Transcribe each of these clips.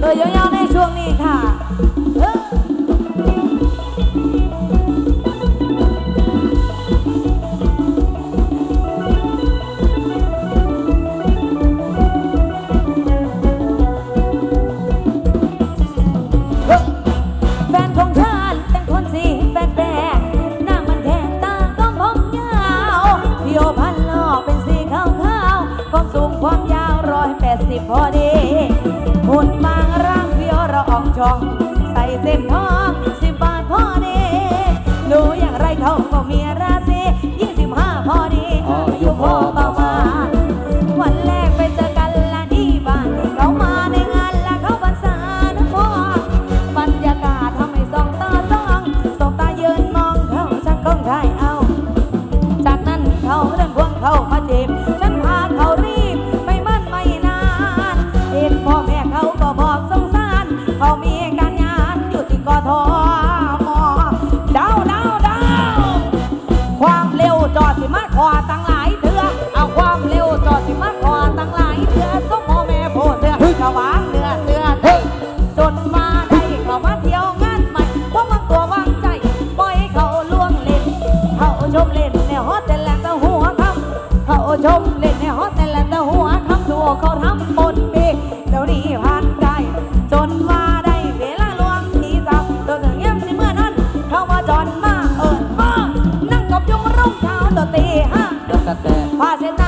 เออยาวๆในช่วงนี้ค่ะ ย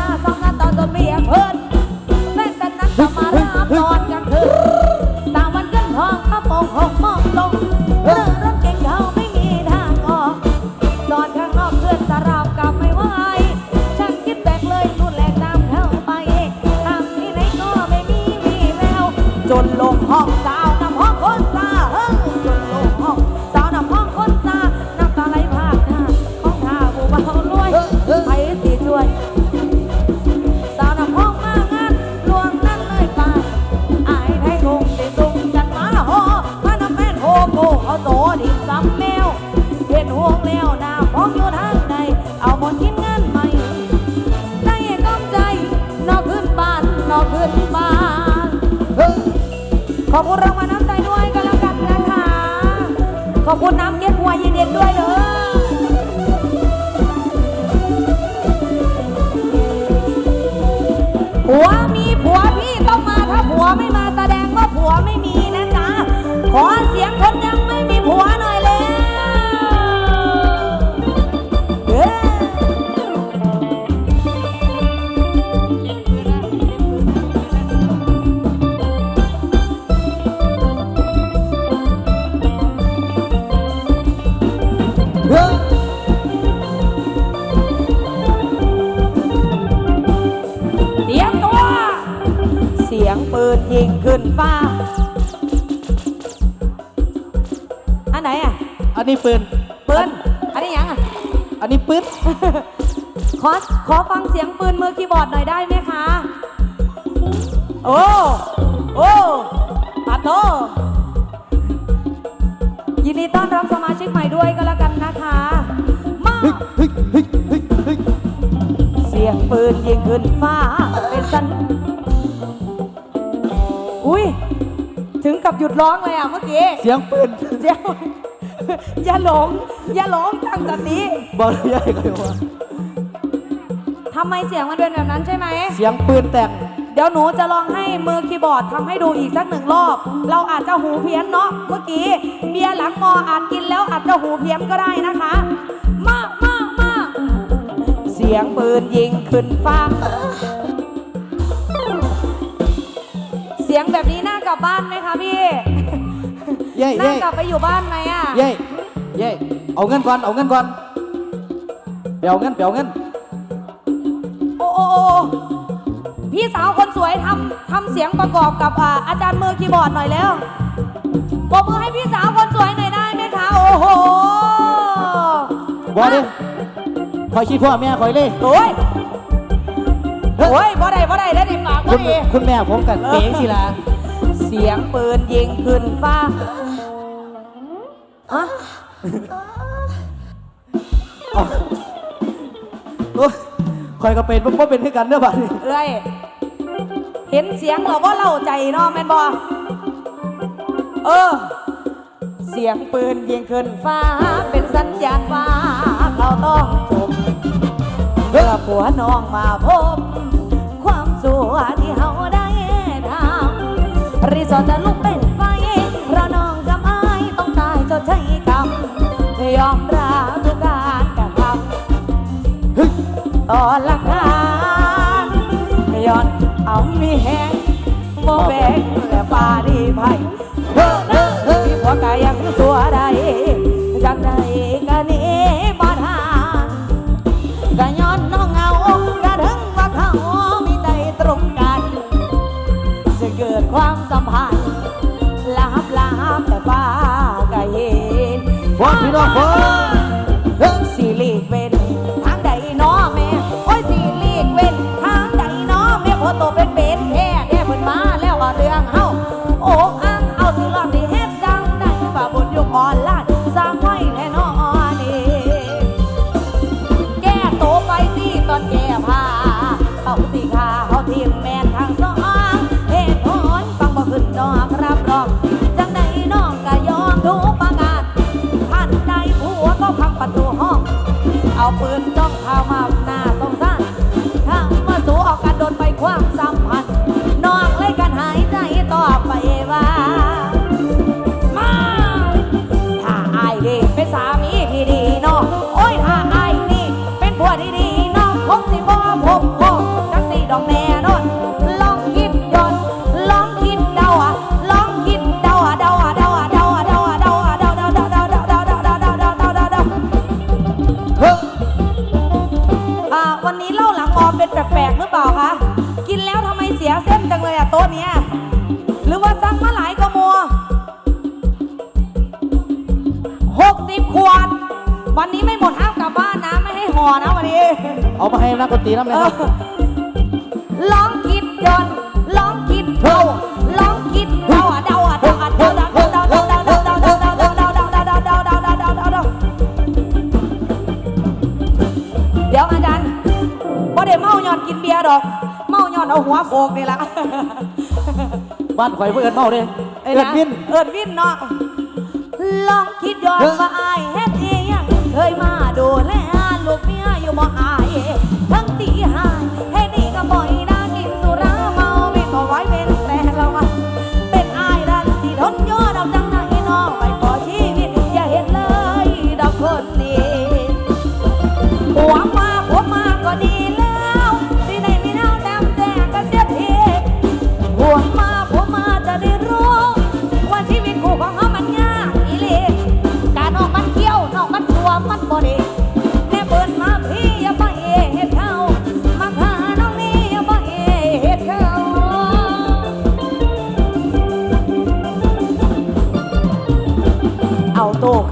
ว่าผัวไม่มีนะจ๊ะ ขอเสียงคนยังไม่มีผัวหน่อยเลยเอ้ยเสียมตัวเสียงปืนยิงขึ้นฟ้า นไหนอะอันนี้ปืนปืนอันนี้ยังอะอันนี้ปืนขอขอฟังเสียงปืนมือคีย์บอร์ดหน่อยได้ไหมคะ โอ้ โอ้ปาโตยินดีต้อนรับสมาชิกใหม่ด้วยก็แล้วกันนะคะ มาเฮ้ยเฮ้ยเฮ้ยเฮ้ยเฮ้ยเสียงปืนยิงขึ้นฟ้าเป็นสันอุ้ย ถึงกับหยุดร้องเลยอะเมื่อกี้เสียงปืนเดี๋ยวอย่าหลง อย่าหลงตั้งสติบอกใหญ่กันว่าทำไมเสียงมันเป็นแบบนั้นใช่ไหม เสียงปืนแต่งเดี๋ยวหนูจะลองให้มือคีย์บอร์ดทำให้ดูอีกสักหนึ่งรอบ เราอาจจะหูเพี้ยนเนาะเมื่อกี้เบียร์หลังมออาจกินแล้วอาจจะหูเพี้ยนก็ได้นะคะ มามามาเสียงปืนยิงขึ้นฟ้า เสียงแบบนี้น่า กลับบ้านไหมคะพี่เย้น่าเย้กลับไปอยู่บ้านไหมอะเย้เย้เอาเงินก่อน เอาเงินก่อนไปเอาเงินไปเอาเงิน โอ้โอ้โอ้พี่สาวคนสวยทำทำเสียงประกอบกับอ่าอาจารย์มือคีย์บอร์ดหน่อยแล้วปรบมือให้พี่สาวคนสวยหน่อยได้ไหมคะโอ้โหบอกดิคอยคิดพ่อแม่คอยเลยโอ้ยโอ้ยบ่ได้บ่ได้ได้ในปากคุบ่ณดีคุณแม่ผมกันเองสิล่ะ เสียงปืนยิงขึ้นฟ้าฮะเอาโอ้ยคอยก็เป็นว่าเป็นให้กันเด้อบัดนี้เอ้ยเห็นเสียงเหรอว่าเล่าใจเนาะแม่นบ่เออ เสียงปืนยิงขึ้นฟ้า เป็นสัญญาณว่าเขาต้องจบเพื่อผัวน้องมาพบ ความสัวที่เขาได้ทำ รีสอร์ทจะลุกเป็นไฟเพราะน้องกับไอ้ายต้องตายจนใช้กรรมยอมรับทุกการกระทำตอนละคานย้อนเอามีแหงโมแบกและปาดีไผ่เฮ้อเฮ้อเฮ้อที่หัวกายังสัวใดจากใดก็หนี้ ความสัมพันธ์ลาบลาบแต่ฟ้าก็เห็นฟ้อนพี่น้องฟ้อนเฮ้ยสีลีกเว้น ต้องทำ โต๊ะเนี้ยหรือว่าสั่งมาหลายกระมัวหกสิบขวด วันนี้ไม่หมดห้ามกลับบ้านนะ ไม่ให้ห่อนะวันนี้ เอามาให้นักดนตรีน้ำเลยเอครัอบ มาหยอดเอาหัวโขกนี่ละบ้านข่อยเพื่อนเมาเด้ไอ้เอินะดวิน เอิดวินเนาะลองคิดย้อนเฮ้ยว่าอายเฮ็ด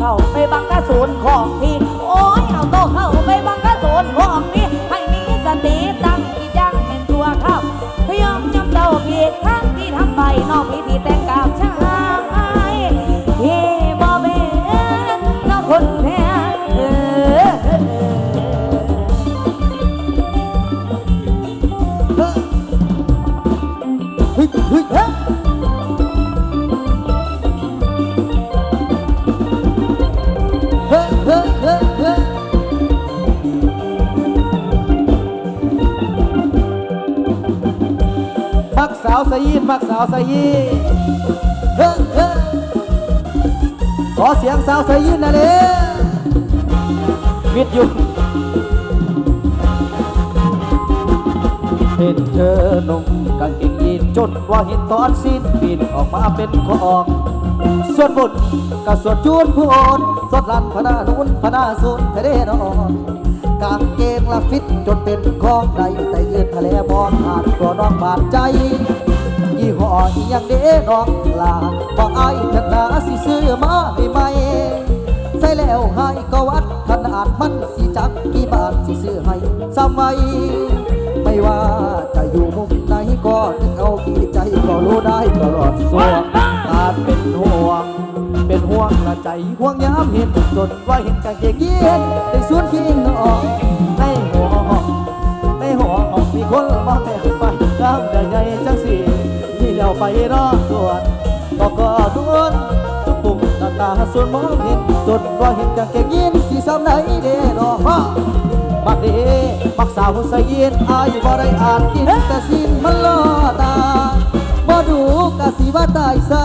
าไปบังกระสุนของพี่าวสยีมักสาวสยีเฮ้ยเฮ้ยขอเสียงสาวสยีนะเลยวิทยุเห็นเธอนุ่งกางเกงยีนจนว่าเห็นตอนสิ้นปีนออกมาเป็นของส่วนบนกับส่วนจูนพูนสดลันพนานุนพนาสุนทะเลนอน กางเกงละฟิตจนเป็นของใดแต่ยืนทะเลมองผ่านตัวน้องบาดใจ ยี่ห้ออียังเด้น้องลาบอกไอ้ายทักนาสิซื้อมาให้ไหมใส่แล้วให้ก็วัดขนาดมันสิจักกี่บาทสิซื้อให้ซ้ำไว้ไม่ว่าจะอยู่มุมไหนก็นึกเอากี่ใจก็รู้ได้ตลอดส่วนอาจเป็นห่วง เป็นห่วงละใจห่วงยามเห็นจนว่าเห็นกางเกงยีนได้สวนพิงนองในหัวในหัวมีคนมาแม่ไปน้ำใหญ่จังสีที่เลี้ยวไปรอส่วนก็ก็ทุนส่วนมองเห็นจนว่าเห็นกางเกงยีนสีซ้ำไหนเด้ดอฮะบักเดบักสาวใส่ยีนอายุบ่ได้อ่านกินแต่สิ้นมันล่อตาบ่ดูกะสิว่าตายซะ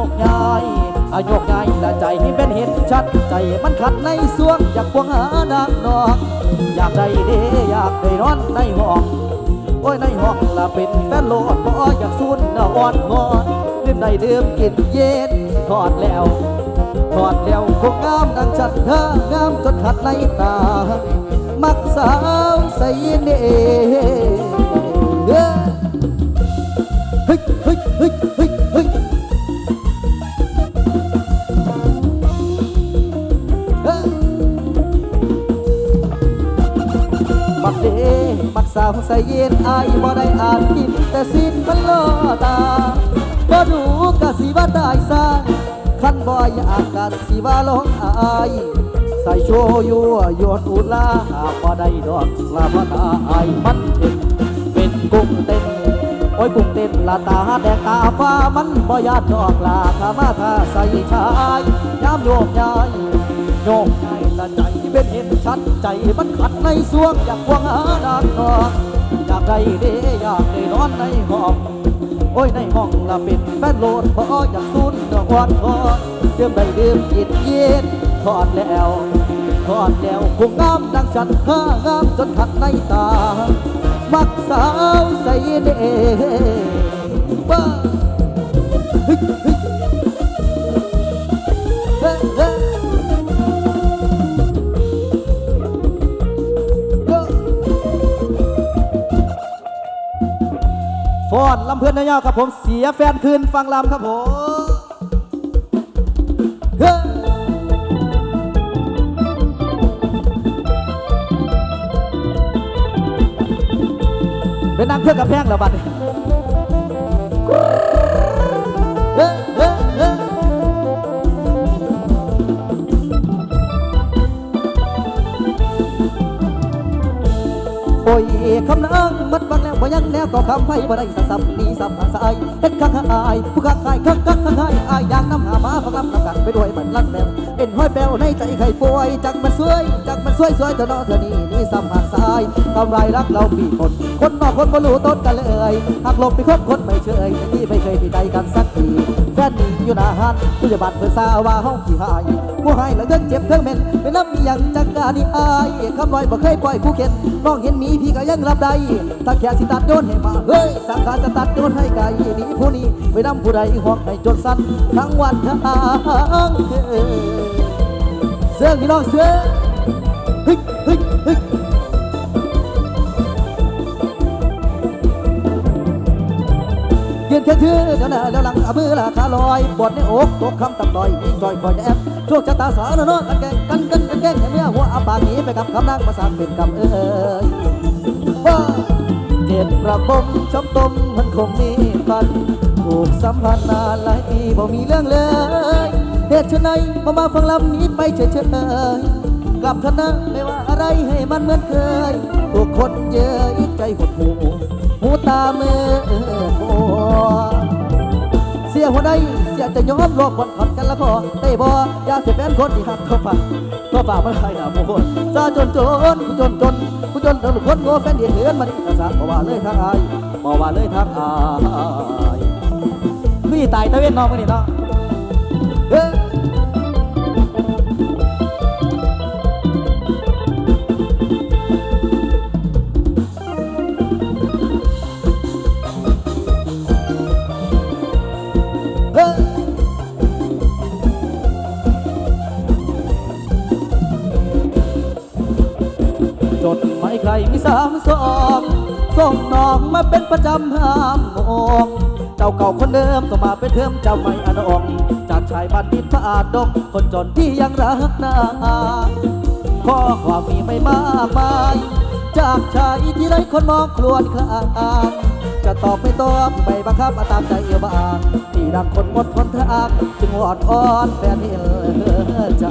โยกย้ายละใจนี่เป็นเห็นชัดใจมันขัดในสวงอยากควงหานางนอกอยากได้เด้อยากได้นอนในห้องโอ้ยในห้องละเป็นแฟนโลดบ่อยากสูนน่ะอ่อนงอนดื่มได้ดื่มกินเย็นทอดแล้วทอดแล้วคงงามดังฉันเธองามจนขัดในตา มักสาวใส่เน่เฮ้ยเฮ้ยเฮ้ยเฮ้ย ใส่เย็นอายบ่ได้อ่านกินแต่สิ้นมันล่อตาบ่ดูกะสิว่าได้ซะคันบ่อยากกะสิว่าลงอายใส่โชยั่วโยนอุลาหากบ่ได้ดอกลาพตาอายมันเป็นเป็นกุ้งเต้นโอ้ยกุ้งเต้นละตาแดงตาฟ้ามันบ่ยาดอกลาขามาทาใส่ชายยามโยกย้ายโยกใจละใจเป็นเห็นชัดใจมันขัดในสวงอยากควงหานางนอนอยาก ได้เด้อยากได้นอนในห้องโอ้ยในห้องละเป็นแฟนโลดพออยากสูนเนื้ออ่อนคอเดิมได้ดื่มกินเย็นทอดแล้วทอดแล้วคงงามดังจันข้างามจนขัดในตา มักสาวใส่เด้บ้า ลำเพื่อนนายาวครับผมเสียแฟนคืนฟังลำครับผมเฮ้เป็นนางเพื่อนกับแพงแล้วบัดนี้ ก็คำไฟบ่ได้สักซ้ำนี่ซ้ำหาสายเฮ็ดคักอายผู้คักคายคักคักคายอายอยางน้ำหามาฟังลำนำกันไปด้วยมันลักแมวเป็นห้อยแปวในใจใครป่วยจักมันสวยจักมันสวยสวยเธอเนาะเธอนี่ นี่ซ้ำหาสายทำลายรักเราปีคน คนนอกคนบ่รู้ต้นกันเลยหักหลบไปคบคนไม่เชยนี่ไม่เคยมีใจกันสักทีแฟนนี่อยู่หน้าหันผู้จะบัดเพื่อสาวว่าห้องขี้หายผู้ให้แล้วเดินเจ็บเทิงเม็นเป็นน้ำมีหยังจักกานี่อายคำลอยบ่เคยปล่อยคู่เข็นน้องเห็นมีพี่ก็ยังรับได้ถ้าแค่สิตัดโยนให้มาเฮ้ยสังขารจะตัดโยนให้ไกลนีผู้นี้ไปนำผู้ใดห้องให้จนสั้นทั้งวันทั้งคืนเสื้อพี่น้องเสื้อเฮ้ยเฮ้ยเฮ้ย ยืนเทื่อๆกันนะแล้วหลังเอามือละขาลอยปวดในอกตกคำตับต่อยมีจอยคอยแอบโชคชะตาสาวน้อยกันแกงกันกันกันแกงให้เมื่อหัวอาปากหนีไปกับคำนั่งประสานเป็นกำเอ้ยว่าเจ็ดประบมช้ำต้มมันคงมีฟันถูกสัมพันธ์นานหลายปีบ่มีเรื่องเลยเหตุเช่นไหนมามาฟังลำนี้ไปเฉยๆกลับเถอะนะไม่ว่าอะไรให้มันเหมือนเคยทุกคนเย้ยใจหดหูหูตาเมื่อโอเสียหัวใดเสียจะยอมรบคนขัดกันละพอได้บ่อยาเสียแฟนคนที่หักเขาฝากเขาฝากมันใครหน้าโมโหซาจนจนกูจนจนกูจนจนคนโง่แฟนเดียเหือนมาดิกระสาบอกว่าเลยทางอายบอกว่าเลยทางอายพี่ตายตะเวนนองมึงนี่เนาะ เป็นประจำห้ามมองเจ้าเก่าคนเดิมก็มาเป็นเทิมเจ้าใหม่อนองจากชายบ้านดินพระอาดงคนจนที่ยังรักนาขอข้อความมีไม่มากมาย จากชายที่ไรคนมองครวญคลางจะตอบไม่ตอบไม่บังคับมาตามใจเอวบางที่ดังคนหมดคนทางจึงวอดอ้อนแฟนเออใจ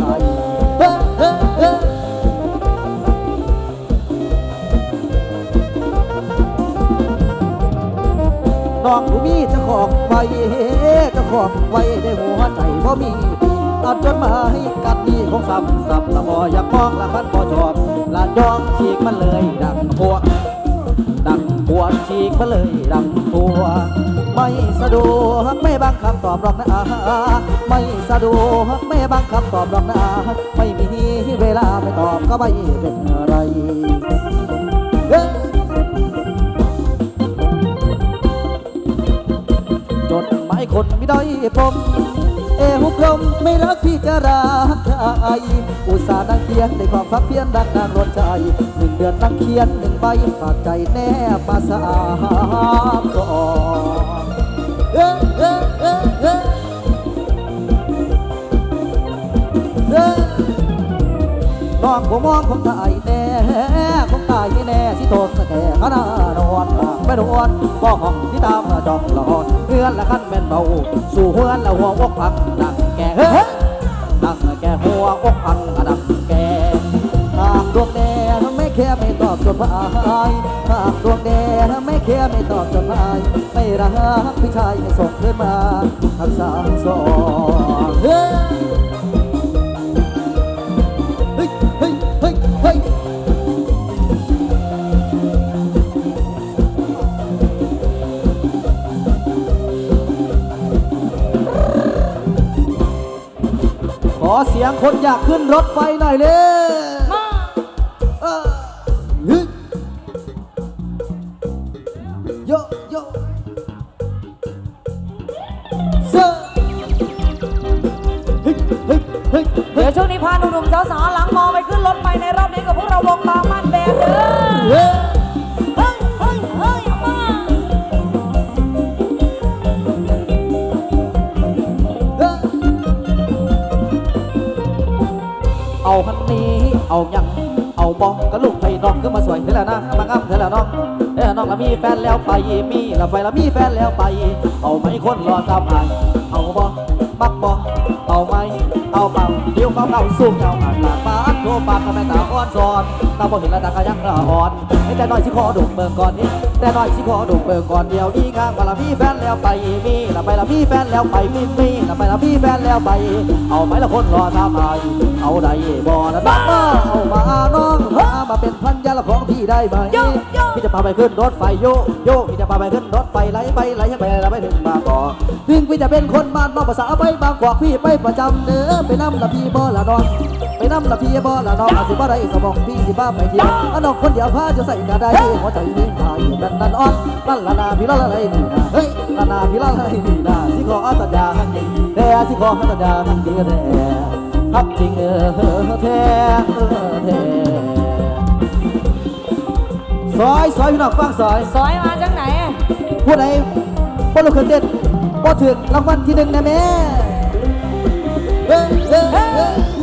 เฮ้เฮ้เฮ้น้องผู้มีเจ้าของไว้เจ้าของไว้ได้หัวใจบ่มีเอาจดหมายกัดนี่ของซ้ำซ้ำละบ่อยากมองละพันบ่ชอบละยองฉีกมันเลยดังหัวดังหัวฉีกมันเลยดังหัวไม่สะดวกไม่บังคับตอบหรอกนะไม่สะดวกไม่บังคับตอบหรอกนะไม่มีเวลาไม่ตอบก็ไม่เป็นไร ดหมายคนไม่ได้พรมเอหุกลมไม่รักพี่จะรักใครอุตส่าห์นั่งเขียนในความพักเพียนดังนางรถใจหนึ่งเดือนนั่งเขียนหนึ่งใบฝากใจแนบมาสามสองเอ้เอ้เอ้เอ้เอ้น้องผมมองผมตายแน่ผมตายแน่สิโตสแก่ขนานอน ไม่นอนบ่ห้องที่ตามมาจองละหอนเพื่อนละขั้นแม่นเบา สู่เพื่อนละหัวอกพังดังแก่เฮ้ดังแก่หัวอกพังดังแก่หากดวงแดงไม่แค่ไม่ตอบจดหมายหากดวงแดงไม่แค่ไม่ตอบจดหมายไม่รักพี่ชายไม่ส่งขึ้นมาทั้งสามสองเฮ้ อเสียงคนอยากขึ้นรถไฟหน่อยเลยมาเออเฮ้ยโย แฟนแล้วไปมีละไปละมีแฟนแล้วไป เอาไหมคนรอสามอายเอาบองบักบอเอาไหมเอาเป่าเดี๋ยวเขาเข้าสู้เงาหันหลังมา โทปากกับแม่ตาอ่อนซอนตาบ่เห็นแล้วตาก็ยังละอ่อนให้แต่น้อยสิขอดุเมืองก่อนนี้แต่น้อยสิขอดุเมืองก่อนเดียวนี้ข้างว่าละมีแฟนแล้วไปมีละไปละมีแฟนแล้วไปมีมีละไปละมีแฟนแล้วไป เอาไหมละคนรอสามอายเอาได้บ่ละน้องมาเอามาน้องพามาเป็นพันยาละของพี่ได้ไหมโยโยพี่จะพาไปขึ้นรถไฟโยโยพี่จะพาไปขึ้นรถไฟไหลไปไหลไปไหลไปถึงบางกอกถึงพี่จะเป็นคนบ้านนอกภาษาไปบางกอกพี่ไปประจำเด้อไปนั่ละพี่บ่ละน้อง ไปนั่ละพี่บ่ละน้องอาจสิบ่ได้สมองพี่สิบ้าไปเที่ยวอันน้องคนเดียวพาจะใส่กระได้หัวใจนี่พายนั่นนั่นอ่อนนั่นละนาพี่ละละไรนี่นะเฮ้ยละนาพี่ละละไรนี่นะสิขอสัญญาหันจริงแต่สิขอสัญญาหันจริงแท้ฮักจริงเออแท้เออแท้ซอยซอยพี่น้องฟังซอยซอยมาจากไหนผู้ใดบ่ลูกขึ้นเต้นบ่ถึกรางวัลที่หนึ่งนะแม่เอ้ยเอ้ย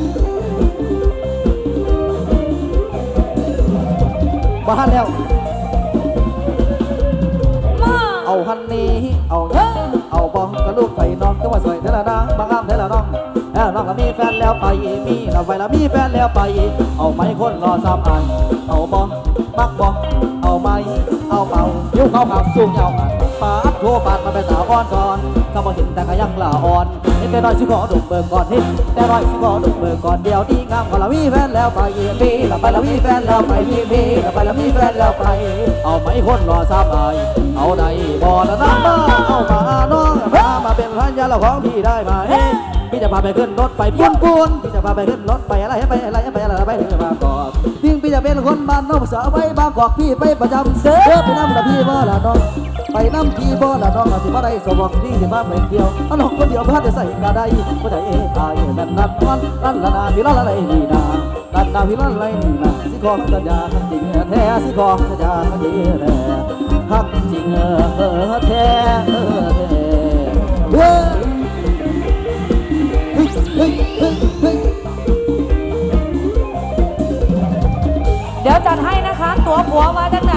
เอ้ยเอ้ยมาหันแล้ว เอาหันนี้เอาเอ้ยเอาบองกระลูกไฟน้องก็ว่าสวยเท่าละนะมางามเท่าละน้องเอ้าน้องละมีแฟนแล้วไปมีเราไปและมีแฟนแล้วไป เอาไหมคนรอสามอัน เอาบองมักบองเอาไหมเอาเป่ายิ้วเขาขับสูงยาปาดโทปาดมาเป็นสาวอ่อนก่อน ถ้าบ่เห็นแต่ก็ยังละอ่อนเห็นแต่น้อยสิขอดุเบิกก่อนเห็นแต่น้อยสิขอดุเบิกก่อนเดียวนี้งามกว่าละมีแฟนแล้วไปมีละไปละมีแฟนแล้วไปมีมีละไปละมีแฟนแล้วไป เอาไหมคนรอสามอันเอาได้บ่ละน้ำมาเอามาน้องพามาเป็นพันยาละของพี่ได้ไหมพี่จะพาไปขึ้นรถไปเพียงกูนพี่จะพาไปขึ้นรถไปอะไรไปอะไรไปอะไรไปถึงบางก คนบ้านนอกสาวไปบางกอกพี่ไปประจำเสือไปน้ำละพี่บ่ละน้องไปน้ำพี่บ่ละน้องสิบ่ได้สมองพี่สิบ้าไม่เกี่ยวเอาน้องคนเดียวพาจะใส่กระไดก็ใจเอ้ตายแม่นนัดมันนั่นละนาพี่ละละไรนี่นานั่นนาพี่ละละไรนี่นาสิขอสัญญาจริงแท้สิขอสัญญาจริงแท้ฮักจริงเออแท้เออ ดี๋ยวจัดให้นะคะ ตัวผัวมาจากไหน